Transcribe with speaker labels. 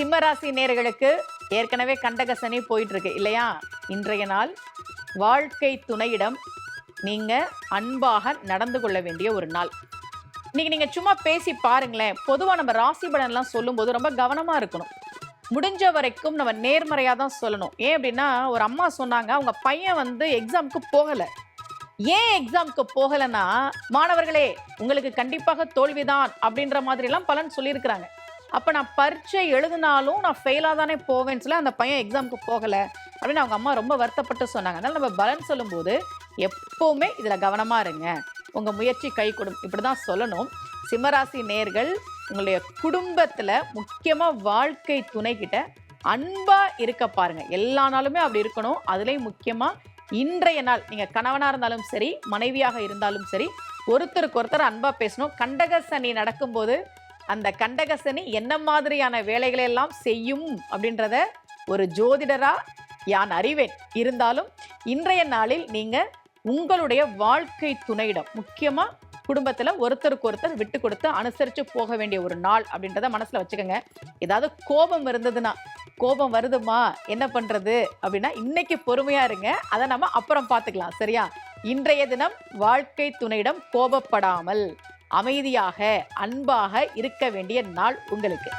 Speaker 1: சிம்மராசி நேர்களுக்கு ஏற்கனவே கண்டக சனி போயிட்டு இருக்கு இல்லையா? இன்றைய நாள் வாழ்க்கை துணையிடம் நீங்க அன்பாக நடந்து கொள்ள வேண்டிய ஒரு நாள். இன்னைக்கு நீங்க சும்மா பேசி பாருங்களேன் பொதுவா நம்ம ராசி பலன்லாம் சொல்லும்போது ரொம்ப கவனமா இருக்கணும். முடிஞ்ச வரைக்கும் நம்ம நேர்மறையாக தான் சொல்லணும். ஏன் அப்படின்னா ஒரு அம்மா சொன்னாங்க அவங்க பையன் வந்து எக்ஸாமுக்கு போகலை. ஏன் எக்ஸாமுக்கு போகலைன்னா மாணவர்களே உங்களுக்கு கண்டிப்பாக தோல்விதான் அப்படின்ற மாதிரிலாம் பலன் சொல்லியிருக்கிறாங்க. அப்போ நான் பரீட்சை எழுதினாலும் நான் ஃபெயிலாக தானே போவேன்னு சொல்லி அந்த பையன் எக்ஸாமுக்கு போகலை. அப்படின்னு அவங்க அம்மா ரொம்ப வருத்தப்பட்டு சொன்னாங்க. அதனால் நம்ம பலன் சொல்லும்போது எப்போவுமே இதில் கவனமாக இருங்க. உங்கள் முயற்சி கை கொடும். இப்படி தான் சொல்லணும். சிம்மராசி நேர்கள் உங்களுடைய குடும்பத்தில் முக்கியமாக வாழ்க்கை துணைக்கிட்ட அன்பாக இருக்க பாருங்கள் எல்லா நாளுமே அப்படி இருக்கணும். அதுலேயும் முக்கியமாக இன்றைய நாள் நீங்கள் கணவனாக இருந்தாலும் சரி மனைவியாக இருந்தாலும் சரி ஒருத்தருக்கு ஒருத்தர் அன்பாக பேசணும். கண்டக சனி நடக்கும்போது அந்த கண்டக சனி என்ன மாதிரியான வேலைகளை எல்லாம் செய்யும் அப்படின்றத ஒரு ஜோதிடரா யான் அறிவேன். இருந்தாலும் இன்றைய நாளில் நீங்கள் உங்களுடைய வாழ்க்கை துணையிடம் முக்கியமாக குடும்பத்தில் ஒருத்தருக்கு ஒருத்தர் விட்டு கொடுத்து அனுசரித்து போக வேண்டிய ஒரு நாள் அப்படின்றத மனசில் வச்சுக்கோங்க. ஏதாவது கோபம் இருந்ததுன்னா கோபம் வருதுமா என்ன பண்ணுறது அப்படின்னா இன்னைக்கு பொறுமையாக இருங்க அதை நம்ம அப்புறம் பார்த்துக்கலாம் சரியா? இன்றைய தினம் வாழ்க்கை துணையிடம் கோபப்படாமல். அமைதியாக அன்பாக இருக்க வேண்டிய நாள் உங்களுக்கு.